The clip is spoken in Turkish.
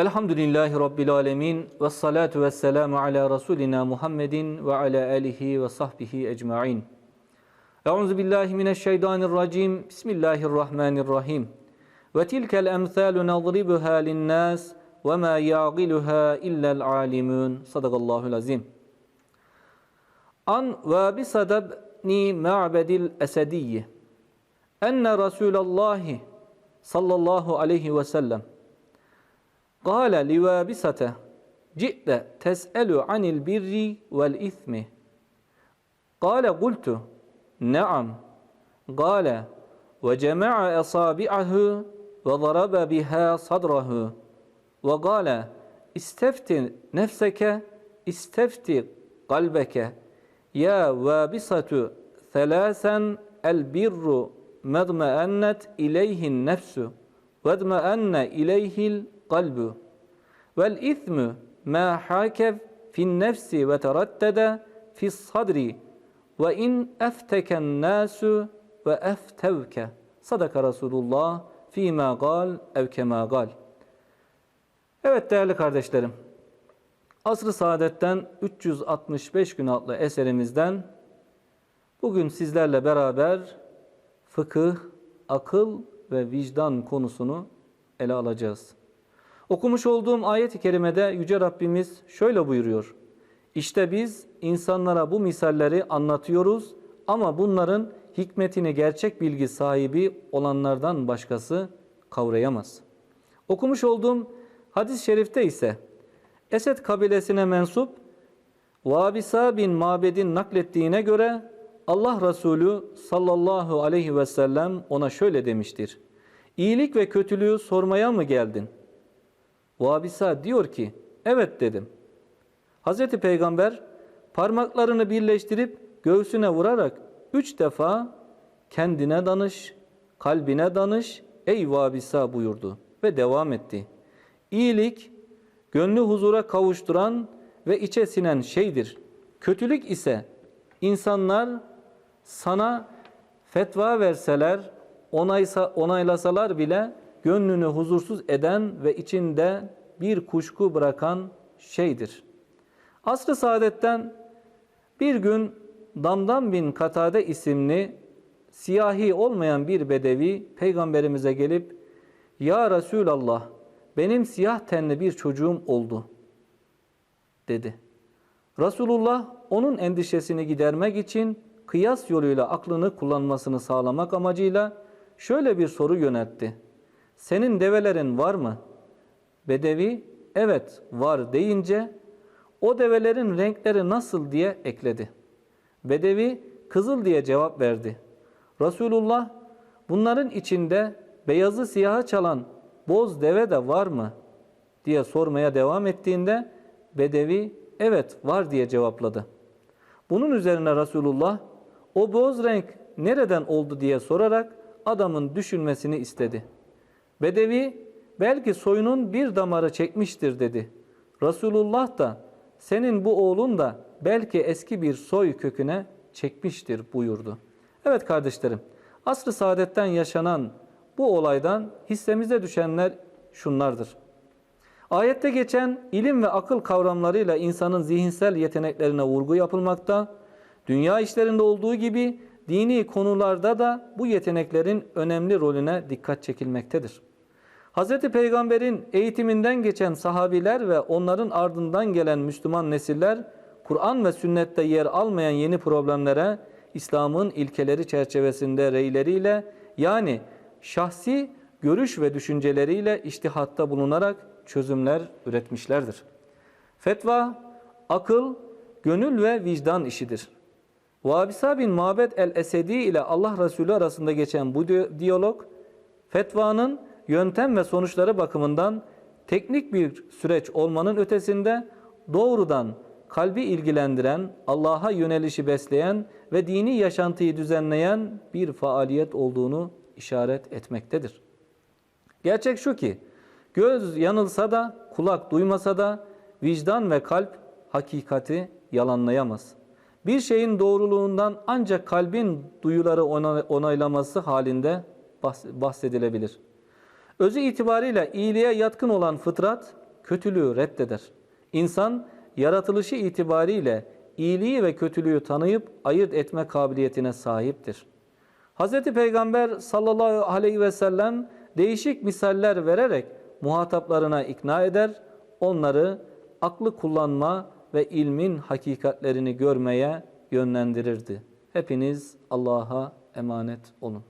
Elhamdülillahi Rabbil Alemin ve salatu ve selamu ala Resulina Muhammedin ve ala alihi ve sahbihi ecma'in. Euzu billahi mineşşeytanirracim. Bismillahirrahmanirrahim. Ve tilkel emsalu nadribuha linnas ve ma ya'qiluha illa'l alimun. Sadakallahu azim. An Vabisada ibn Ma'bedil Esediyye enne Resulallah sallallahu aleyhi ve sellem قال لوابسة جئت تسأل عن البر والإثم. قال قلت نعم. قال وجمع أصابعه وضرب بها صدره. وقال استفت نفسك استفت قلبك. يا وابصة ثلاثا البر ما إليه النفس واطمأن إليه kalbu. Vel ithmu ma hakev fin nefsi ve terattede fi sadri ve in efteken nasu ve eftevke. Sadaka Resulullah fîmâ gal ev kemâ gal. Evet değerli kardeşlerim. Asr-ı Saadet'ten 365 gün adlı eserimizden bugün sizlerle beraber fıkıh, akıl ve vicdan konusunu ele alacağız. Okumuş olduğum ayet-i kerimede Yüce Rabbimiz şöyle buyuruyor. İşte biz insanlara bu misalleri anlatıyoruz ama bunların hikmetini gerçek bilgi sahibi olanlardan başkası kavrayamaz. Okumuş olduğum hadis-i şerifte ise Esed kabilesine mensup Vabisa bin Mabed'in naklettiğine göre Allah Resulü sallallahu aleyhi ve sellem ona şöyle demiştir. İyilik ve kötülüğü sormaya mı geldin? Vabisa diyor ki, evet dedim. Hazreti Peygamber parmaklarını birleştirip göğsüne vurarak üç defa kendine danış, kalbine danış, ey Vabisa buyurdu ve devam etti. İyilik, gönlü huzura kavuşturan ve içe sinen şeydir. Kötülük ise insanlar sana fetva verseler, onaysa, onaylasalar bile gönlünü huzursuz eden ve içinde bir kuşku bırakan şeydir. Asr-ı Saadet'ten bir gün Damdam bin Katade isimli siyahi olmayan bir bedevi peygamberimize gelip Ya Resulallah benim siyah tenli bir çocuğum oldu dedi. Resulullah onun endişesini gidermek için kıyas yoluyla aklını kullanmasını sağlamak amacıyla şöyle bir soru yöneltti. Senin develerin var mı? Bedevi evet var deyince o develerin renkleri nasıl diye ekledi. Bedevi kızıl diye cevap verdi. Resulullah bunların içinde beyazı siyaha çalan boz deve de var mı diye sormaya devam ettiğinde Bedevi evet var diye cevapladı. Bunun üzerine Resulullah o boz renk nereden oldu diye sorarak adamın düşünmesini istedi. Bedevi belki soyunun bir damarı çekmiştir dedi. Resulullah da senin bu oğlun da belki eski bir soy köküne çekmiştir buyurdu. Evet kardeşlerim, asr-ı saadetten yaşanan bu olaydan hissemize düşenler şunlardır. Ayette geçen ilim ve akıl kavramlarıyla insanın zihinsel yeteneklerine vurgu yapılmakta, dünya işlerinde olduğu gibi dini konularda da bu yeteneklerin önemli rolüne dikkat çekilmektedir. Hz. Peygamber'in eğitiminden geçen sahabiler ve onların ardından gelen Müslüman nesiller, Kur'an ve sünnette yer almayan yeni problemlere İslam'ın ilkeleri çerçevesinde reyleriyle yani şahsi görüş ve düşünceleriyle iştihatta bulunarak çözümler üretmişlerdir. Fetva, akıl, gönül ve vicdan işidir. Vabisa bin Mabed el-Esedi ile Allah Resulü arasında geçen bu diyalog, fetvanın yöntem ve sonuçları bakımından teknik bir süreç olmanın ötesinde doğrudan kalbi ilgilendiren, Allah'a yönelişi besleyen ve dini yaşantıyı düzenleyen bir faaliyet olduğunu işaret etmektedir. Gerçek şu ki, göz yanılsa da, kulak duymasa da, vicdan ve kalp hakikati yalanlayamaz. Bir şeyin doğruluğundan ancak kalbin duyuları onaylaması halinde bahsedilebilir. Özü itibariyle iyiliğe yatkın olan fıtrat, kötülüğü reddeder. İnsan yaratılışı itibariyle iyiliği ve kötülüğü tanıyıp ayırt etme kabiliyetine sahiptir. Hz. Peygamber sallallahu aleyhi ve sellem değişik misaller vererek muhataplarına ikna eder, onları aklı kullanma ve ilmin hakikatlerini görmeye yönlendirirdi. Hepiniz Allah'a emanet olun.